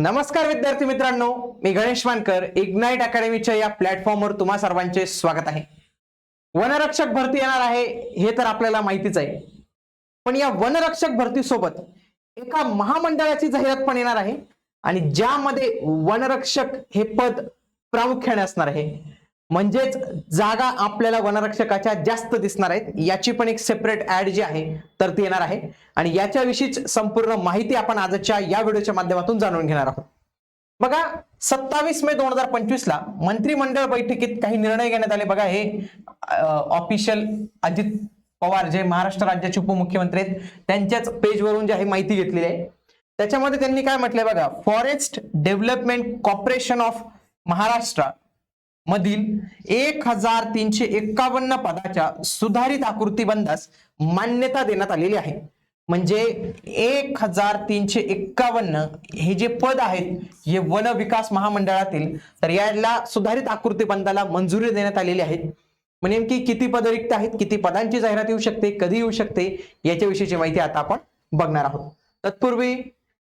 नमस्कार विद्यार्थी मित्रांनो मी गणेश मानकर इग्नाइट अकॅडमीच्या या प्लॅटफॉर्मवर तुम्हा सर्वांचे स्वागत आहे. वनरक्षक भरती येणार आहे हे तर आपल्याला माहितीच आहे. पण या वनरक्षक भरतीसोबत एका महामंडळाची जाहिरात पण येणार आहे आणि ज्यामध्ये वनरक्षक हे पद प्रामुख्याने असणार आहे. म्हणजेच जागा आपल्याला वनरक्षकाच्या जास्त दिसणार आहेत. याची पण एक सेपरेट ऍड जी आहे तर ती येणार आहे. आणि याच्याविषयीच संपूर्ण माहिती आपण आजच्या या व्हिडिओच्या माध्यमातून जाणून घेणार आहोत. बघा सत्तावीस मे दोन हजार पंचवीस ला मंत्रिमंडळ बैठकीत काही निर्णय घेण्यात आले. बघा हे ऑफिशियल अजित पवार जे महाराष्ट्र राज्याचे उपमुख्यमंत्री आहेत त्यांच्याच पेजवरून जे आहे माहिती घेतलेली आहे. त्याच्यामध्ये त्यांनी काय म्हटलंय बघा forest development corporation of Maharashtra मधील एक हजार तीनशे एक्कावन्न पदाच्या सुधारित आकृतीबंधास मान्यता देण्यात आलेली आहे. म्हणजे एक हजार तीनशे एक्कावन्न हे जे पद आहेत हे वन विकास महामंडळातील तर याला सुधारित आकृतीबंधाला मंजुरी देण्यात आलेली आहे. मग नेमकी किती पद रिक्त आहेत किती पदांची जाहिरात येऊ शकते कधी येऊ शकते याच्याविषयीची माहिती आता आपण बघणार आहोत. तत्पूर्वी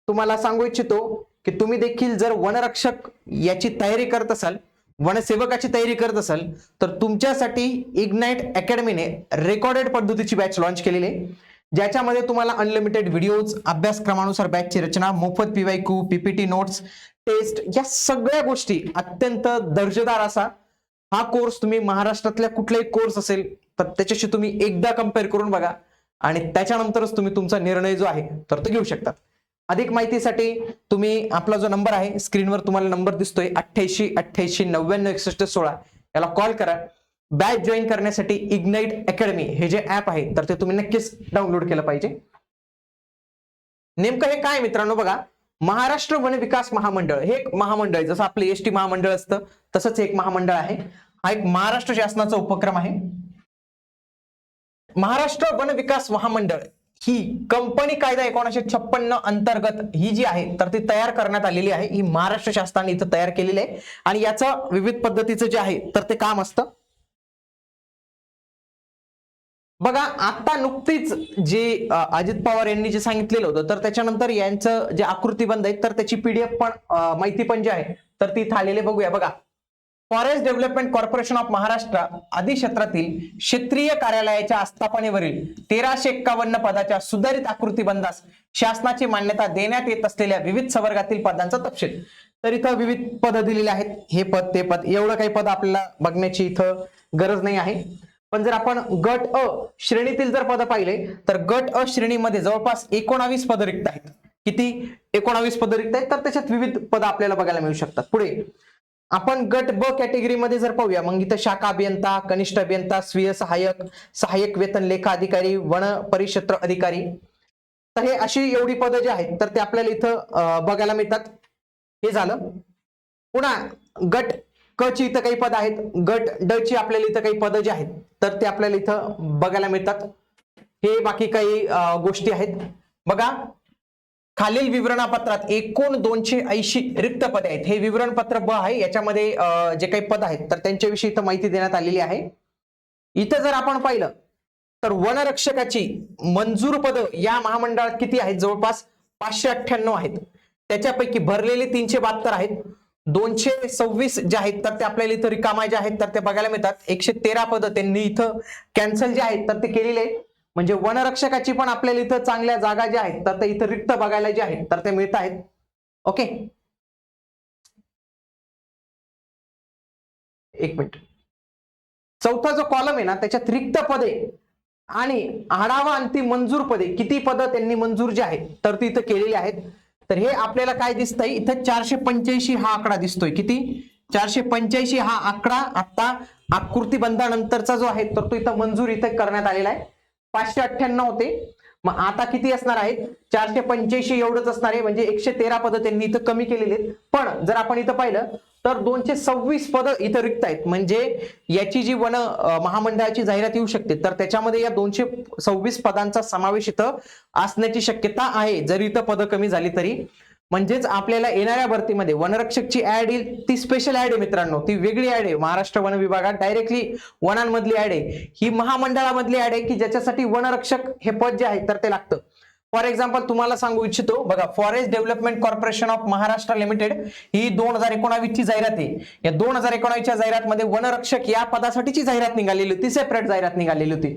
तुम्हाला सांगू इच्छितो की तुम्ही देखील जर वनरक्षक याची तयारी करत असाल वनसेवकाची तयारी करत असाल तर तुमच्यासाठी इग्नाइट अकॅडमीने रेकॉर्डेड पद्धतीची बॅच लॉन्च केलेली आहे. ज्याच्यामध्ये तुम्हाला अनलिमिटेड व्हिडिओज अभ्यासक्रमानुसार बॅचची रचना मोफत PY Q PPT notes test या सगळ्या गोष्टी अत्यंत दर्जेदार असा. हा कोर्स तुम्ही महाराष्ट्रातल्या कुठलाही कोर्स असेल तर त्याच्याशी तुम्ही एकदा कंपेअर करून बघा. आणि त्याच्यानंतरच तुम्ही तुमचा निर्णय जो आहे तर तो घेऊ शकता अधिक माहितीसाठी तुम्ही आपला जो नंबर आहे स्क्रीनवर तुम्हाला नंबर दिसतोय अठ्ठ्याऐंशी अठ्ठ्याऐंशी नव्याण्णव एकसष्ट सोळा. याला कॉल करा. बॅच जॉईन करण्यासाठी इग्नाइट अकॅडमी हे जे ऍप आहे तर ते तुम्ही नक्कीच डाउनलोड केलं पाहिजे. नेमकं हे काय मित्रांनो बघा? महाराष्ट्र वन विकास महामंडळ हे एक महामंडळ आहे. जसं आपलं एस टी महामंडळ असतं तसंच एक महामंडळ आहे. हा एक महाराष्ट्र शासनाचा उपक्रम आहे. महाराष्ट्र वन विकास महामंडळ ही कंपनी कायदा एकोणीशे छप्पन्न अंतर्गत ही जी आहे तर ती तयार करण्यात आलेली आहे. ही महाराष्ट्र शासनाने इथं तयार केलेली आहे. आणि याचं विविध पद्धतीचं जे आहे तर ते काम असतं. बघा आता नुकतीच जे अजित पवार यांनी जे सांगितलेलं होतं तर त्याच्यानंतर यांचं जे आकृतीबंध आहे तर त्याची पीडीएफ पण माहिती पण जी आहे तर ती इथं आलेली बघूया. बघा forest development corporation of Maharashtra अधिक्षेत्रातील क्षेत्रीय कार्यालयाच्या आस्थापनेवरील तेराशे एक्कावन्न पदाच्या सुधारित आकृतीबंधास शासनाची मान्यता देण्यात येत असलेल्या विविध संवर्गातील पदांचा तपशील. तर इथं विविध पद दिलेले आहेत. हे पद ते पद एवढं काही पद आपल्याला बघण्याची इथं गरज नाही आहे. पण जर आपण गट अ श्रेणीतील जर पद पाहिले तर गट अ श्रेणीमध्ये जवळपास एकोणावीस पद रिक्त आहेत. किती? एकोणावीस पद रिक्त आहेत तर त्याच्यात विविध पद आपल्याला बघायला मिळू शकतात. पुढे आपण गट ब कॅटेगरीमध्ये जर पाहूया मग इथं शाखा अभियंता कनिष्ठ अभियंता स्वीय सहाय्यक सहाय्यक वेतन लेखा अधिकारी वन परिक्षेत्र अधिकारी. तर हे अशी एवढी पदं जी आहेत तर ते आपल्याला इथं बघायला मिळतात. हे झालं. पुन्हा गट क ची इथं काही पद आहेत. गट ड ची आपल्याला इथं काही पदं जी आहेत तर ते आपल्याला इथं बघायला मिळतात. हे बाकी काही गोष्टी आहेत. बघा. खालील विवरणापत्रात एकूण दोनशे ऐंशी रिक्त पदे आहेत. हे विवरणपत्र ब आहे. याच्यामध्ये जे काही पद आहेत तर त्यांच्याविषयी इथं माहिती देण्यात आलेली आहे. इथं जर आपण पाहिलं तर वनरक्षकाची मंजूर पद या महामंडळात किती आहेत? जवळपास पाचशे अठ्ठ्याण्णव आहेत. त्याच्यापैकी भरलेले तीनशे बहात्तर आहेत. दोनशे सव्वीस जे आहेत तर ते आपल्याला इथं रिकामा जे आहेत तर ते बघायला मिळतात. एकशे तेरा पद त्यांनी इथं कॅन्सल जे आहेत तर ते केलेले आहेत. म्हणजे वनरक्षकाची पण आपल्याला इथं चांगल्या जागा ज्या आहेत तर ते इथं रिक्त बघायला जे आहेत तर ते मिळत आहेत ओके? एक मिनिट. चौथा जो कॉलम आहे ना त्याच्यात रिक्त पदे आणि आढावा आणि ती मंजूर पदे किती पदं त्यांनी मंजूर जे आहेत तर ती इथं केलेली आहेत. तर हे आपल्याला काय दिसतंय? इथं चारशे पंच्याऐंशी हा आकडा दिसतोय. किती? चारशे पंच्याऐंशी हा आकडा आता आकृती बंधानंतरचा जो आहे तर तो इथं मंजूर इथं करण्यात आलेला आहे. पाचशे अठ्ठ्याण्णव होते. मग आता किती असणार आहेत? चारशे पंच्याऐंशी एवढंच असणार आहे. म्हणजे एकशे तेरा पदं त्यांनी इथं कमी केलेली आहेत. पण जर आपण इथं पाहिलं तर दोनशे सव्वीस पदं इथं रिक्त आहेत. म्हणजे याची जी वन महामंडळाची जाहिरात येऊ शकते तर त्याच्यामध्ये या दोनशे सव्वीस पदांचा समावेश इथं असण्याची शक्यता आहे. जरी इथं पदं कमी झाली तरी. म्हणजेच आपल्याला येणाऱ्या भरतीमध्ये वनरक्षकची ऍड येईल. ती स्पेशल ऍड आहे मित्रांनो. ती वेगळी ऍड आहे. महाराष्ट्र वन विभागात डायरेक्टली वनांमधली ऍड आहे. ही महामंडळामधली ऍड आहे की ज्याच्यासाठी वनरक्षक हे पद जे आहे तर ते लागतं. फॉर एक्झाम्पल तुम्हाला सांगू इच्छितो बघा forest development corporation of Maharashtra limited ही दोन हजार एकोणावीस ची जाहिरात आहे. या दोन हजार एकोणावीसच्या जाहिरातमध्ये वनरक्षक या पदासाठीची जाहिरात निघालेली होती सेपरेट जाहिरात निघालेली होती.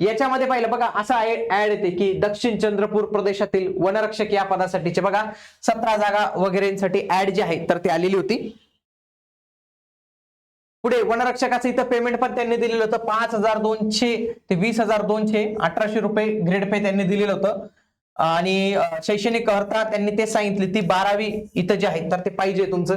याच्यामध्ये पाहिलं बघा असा ऍड येते की दक्षिण चंद्रपूर प्रदेशातील वनरक्षक या पदासाठीचे बघा सतरा जागा वगैरेसाठी ऍड जी आहे तर ती आलेली होती. पुढे वनरक्षकाचं इथं पेमेंट पण त्यांनी दिलेलं होतं पाच हजार दोनशे ते वीस हजार दोनशे अठराशे रुपये ग्रेड पे त्यांनी दिलेलं होतं. आणि शैक्षणिक अर्हता त्यांनी ते सांगितली ती बारावी इथं जे आहे तर ते पाहिजे तुमचं.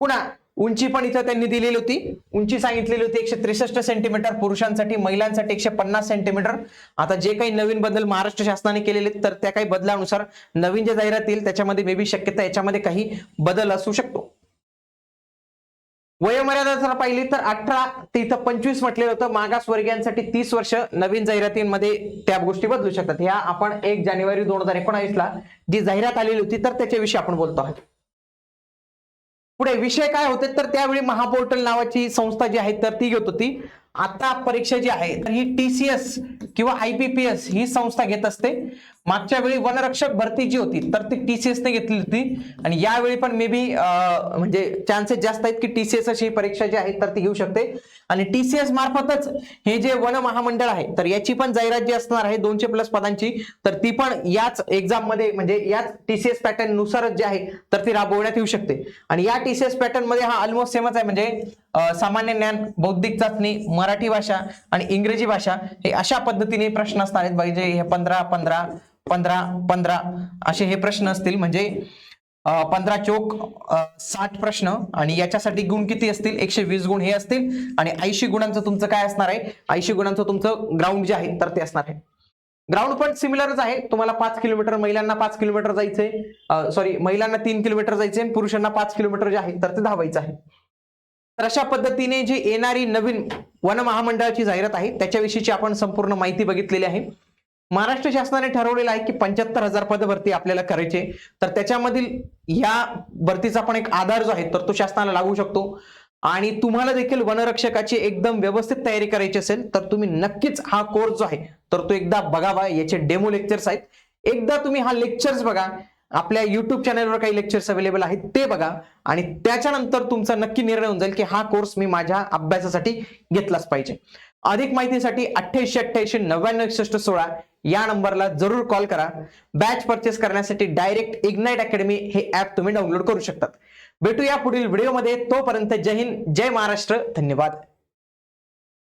पुन्हा उंची पण इथं त्यांनी दिलेली होती. उंची सांगितलेली होती एकशे त्रेसष्ट सेंटीमीटर पुरुषांसाठी महिलांसाठी एकशे पन्नास सेंटीमीटर आता जे काही नवीन बदल महाराष्ट्र शासनाने केलेले तर त्या काही बदलानुसार नवीन जे जाहिरात येईल त्याच्यामध्ये मे बी शक्यता याच्यामध्ये काही बदल असू शकतो. वयोमर्यादा जर पाहिली तर अठरा ते इथं पंचवीस म्हटलेलं होतं. मागासवर्गीयांसाठी तीस वर्ष नवीन जाहिरातींमध्ये त्या गोष्टी बदलू शकतात. ह्या आपण एक जानेवारी दोन हजार एकोणावीसला जी जाहिरात आलेली होती तर त्याच्याविषयी आपण बोलतो आहोत. पुढे विषय काय होते तर त्यावेळी महापोर्टल नावाची संस्था जी आहे तर ती घेत होती. आता परीक्षा जी आहे तर ही टीसीएस किंवा आयपीपीएस ही संस्था घेत असते. मागच्या वेळी वनरक्षक भरती जी होती तर ती टीसीएस एसने घेतली होती. आणि यावेळी पण मे बी म्हणजे चान्सेस जास्त आहेत की टीसीएस अशी परीक्षा जी आहे तर ती घेऊ शकते. आणि टीसीएस मार्फतच हे जे वन महामंडळ आहे तर याची पण जाहिरात जी असणार आहे दोनशे प्लस पदांची तर ती पण याच एक्झाममध्ये म्हणजे याच टीसीएस पॅटर्न नुसारच जे आहे तर ती राबवण्यात येऊ शकते. आणि या टीसीएस पॅटर्नमध्ये हा ऑलमोस्ट सेमच आहे म्हणजे सामान्य ज्ञान बौद्धिक चाचणी मराठी भाषा आणि इंग्रजी भाषा हे अशा पद्धतीने प्रश्न असणार आहेत पाहिजे हे पंधरा पंधरा पंधरा पंधरा असे हे प्रश्न असतील. म्हणजे पंधरा चोक साठ प्रश्न आणि याच्यासाठी गुण किती असतील? एकशे वीस गुण हे असतील. आणि ऐंशी गुणांचं तुमचं काय असणार आहे? ऐंशी गुणांचं तुमचं ग्राउंड जे आहे तर ते असणार आहे. ग्राउंड पण सिमिलरच आहे. तुम्हाला पाच किलोमीटर महिलांना पाच किलोमीटर जायचंय. सॉरी महिलांना तीन किलोमीटर जायचंय पुरुषांना पाच किलोमीटर जे आहे तर ते धावायचं आहे. तर अशा पद्धतीने जी येणारी नवीन वन महामंडळाची जाहिरात आहे त्याच्याविषयीची आपण संपूर्ण माहिती बघितलेली आहे. महाराष्ट्र शासनाने ठरवलेलं आहे की पंच्याहत्तर हजार पद भरती आपल्याला करायचे तर त्याच्यामधील या भरतीचा पण एक आधार जो आहे तर तो शासनाला लागू शकतो. आणि तुम्हाला देखील वनरक्षकाची एकदम व्यवस्थित तयारी करायची असेल तर तुम्ही नक्कीच हा कोर्स जो आहे तर तो एकदा बघावा. याचे डेमो लेक्चर्स आहेत. एकदा तुम्ही हा लेक्चर्स बघा. आपल्या युट्यूब चॅनलवर काही लेक्चर्स अवेलेबल आहेत ते बघा. आणि त्याच्यानंतर तुमचा नक्की निर्णय होऊन जाईल की हा कोर्स मी माझ्या अभ्यासासाठी घेतलाच पाहिजे. अधिक माहितीसाठी अठ्ठ्याऐंशी अठ्ठ्याऐंशी नव्याण्णव एकसष्ट सोळा या नंबरला जरूर कॉल करा. बॅच परचेस करण्यासाठी डायरेक्ट इग्नाइट अकॅडमी हे ऍप तुम्ही डाउनलोड करू शकतात. भेटूया पुढील व्हिडिओमध्ये तोपर्यंत जय हिंद जय महाराष्ट्र. धन्यवाद.